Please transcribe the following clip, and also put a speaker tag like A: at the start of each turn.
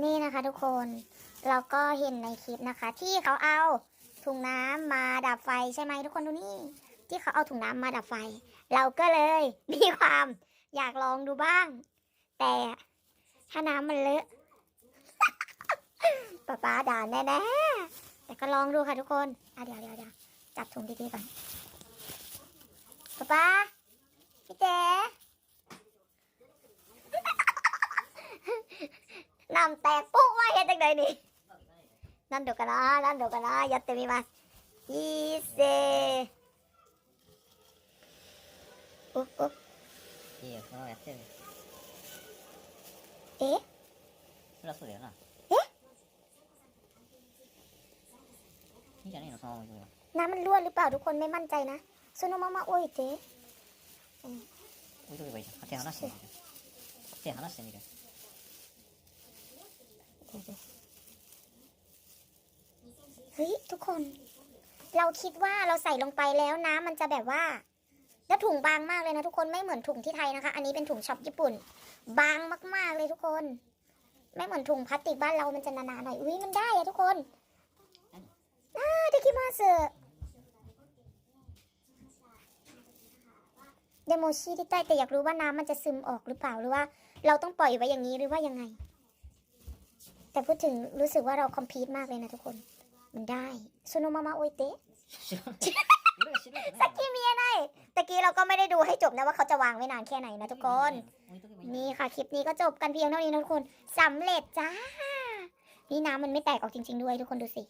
A: นี่นะคะทุกคนเราก็เห็นในคลิปนะคะ ที่เขาเอาถุงน้ำมาดับไฟใช่ไหมทุกคนดูนี่ ที่เขาเอาถุงน้ำมาดับไฟ เราก็เลยมีความอยากลองดูบ้าง แต่ถ้าน้ำมันเลอะป๊าป๊าด่าแน่ๆแต่ก็ลองดูค่ะทุกคนอะเดี๋ยวเดี๋ยวเดี๋ยวจับถุงดีๆก่อนป๊าป๊าพี่เจ๊ น้ำแตกปุ๊บว่าเฮ็ดจังไดนี่นั่นเดี๋ยวกันนะนั่นเดี๋ยวกันนะやってみますいいせおお
B: いいよ、そのままやってる。
A: え
B: そりゃそうだよな。
A: え
B: いいじゃねえの、そのまま行くよ。
A: น้ำมันรั่วหรือเปล่าทุกคนไม่มั่นใจนะโซโนมามาโอ้ยเจ๊
B: 置いとけばいいじゃん。手離してみる。手離してみる。
A: เฮ้ย ทุกคน เราคิดว่าเราใส่ลงไปแล้วน้ำมันจะแบบว่า แล้วถุงบางมากเลยนะทุกคนไม่เหมือนถุงที่ไทยนะคะ อันนี้เป็นถุงช็อปญี่ปุ่น บางมากๆเลยทุกคน ไม่เหมือนถุงพลาสติกบ้านเรามันจะหนาๆหน่อยอุ้ยมันได้อะทุกคนน่าเดคิมาสึเดโมชิที่ใต้แต่อยากรู้ว่าน้ำมันจะซึมออกหรือเปล่าหรือว่า เราต้องปล่อยไว้อย่างนี้หรือว่ายังไง แต่พูดถึงรู้สึกว่าเราคอมพีตมากเลยนะทุกคน มันได้ซูโนมามาโอเตะสักทีมีอะไรตะกี้เราก็ไม่ได้ดูให้จบนะว่าเขาจะวางไว้นานแค่ไหนนะทุกคน นี่ค่ะคลิปนี้ก็จบกันเพียงเท่านี้นะทุกคนสำเร็จจ้า นี่น้ำมันไม่แตกออกจริง ๆ ด้วยทุกคนดูสิ